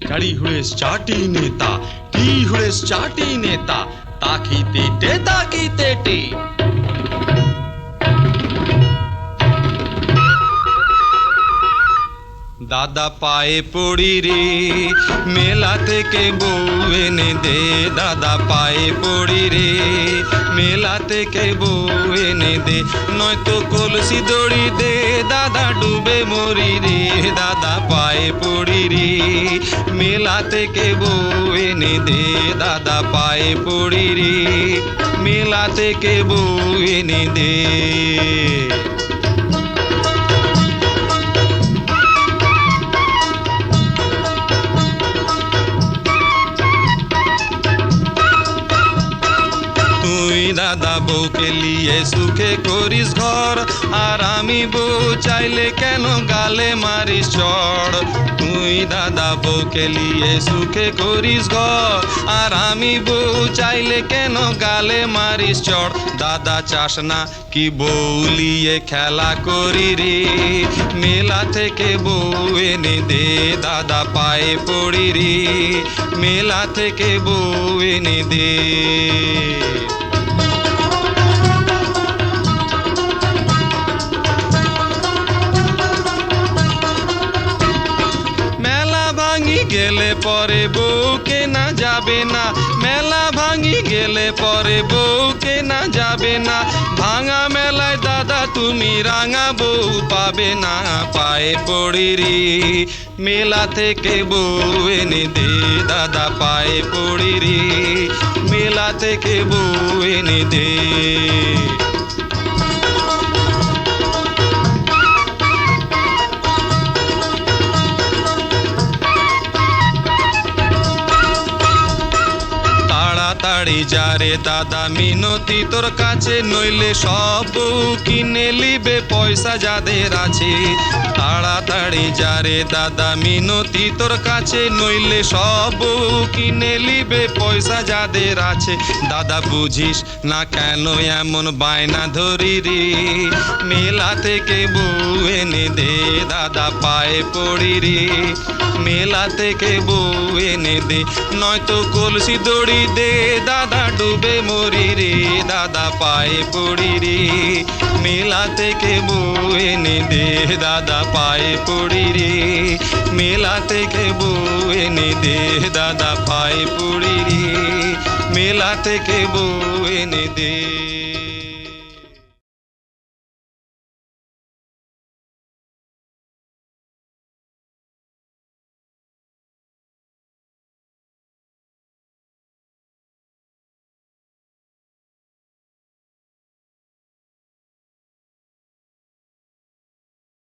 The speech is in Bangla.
গাড়ি হুড়ে চাটি নেতা টি হুড়ে চাটি নেতা? তাকিতে তেটে তাকি তেটে? দাদা পায়ে পড়ি রে, মেলা থেকে বউ এনে দে। দাদা পায়ে পড়ি রে, মেলা থেকে বউ এনে দে। নয়তো কলসি দড়ি দে, দাদা ডুবে মরি রে। দাদা পায়ে পড়ি রে, মেলা থেকে বউ এনে দে। দাদা পায়ে পড়ি রে, মেলা থেকে বউ এনে দে। দাদা বউকে লিয়ে সুখে করিস ঘর। আর আমি বউ চাইলে কেন গালে মারিস চড় তুই দাদা বউকে লিয়ে সুখে করিস ঘর। আর আমি বউ চাইলে কেন গালে মারিস চড় দাদা চাস না কি বউ লিয়ে খেলা করি রে? মেলা থেকে বউ এনে দে, দাদা পায়ে পড়ি রে। মেলা থেকে বউ এনে দে। পরে বউকে না যাবে না। মেলা ভাঙি গেলে পরে বউকে না যাবে না। ভাঙা মেলায় দাদা তুমি রাঙা বউ পাবে না। পায়ে পড়ি রে মেলা থেকে বউ এনে দে দাদা, পায়ে পড়ি রে মেলা থেকে বউ এনে দে। তাড়াতাড়ি যারে দাদা, মিনতি তোর কাছে, নইলে সব কিনে লিবে পয়সা যাদের আছে। তাড়াতাড়ি যারে দাদা, মিনতি তোর কাছে, নইলে সব কিনে লিবে পয়সা যাদের আছে। দাদা, বুঝিস না কেন এমন বায়না ধরি রে? মেলা থেকে বউ এনে দে, দাদা, পায়ে পড়ি রে। মেলা থেকে বউ এনে দে, নয়তো কলসি দড়ি দে দাদা ডুবে মরি রে, দাদা পায়ে পড়ি রে। মেলা থেকে এনে দে, দাদা পায়ে পড়ি রে। মেলা থেকে এনে দে, দাদা পায়ে পড়ি রে। মেলা থেকে এনে দে।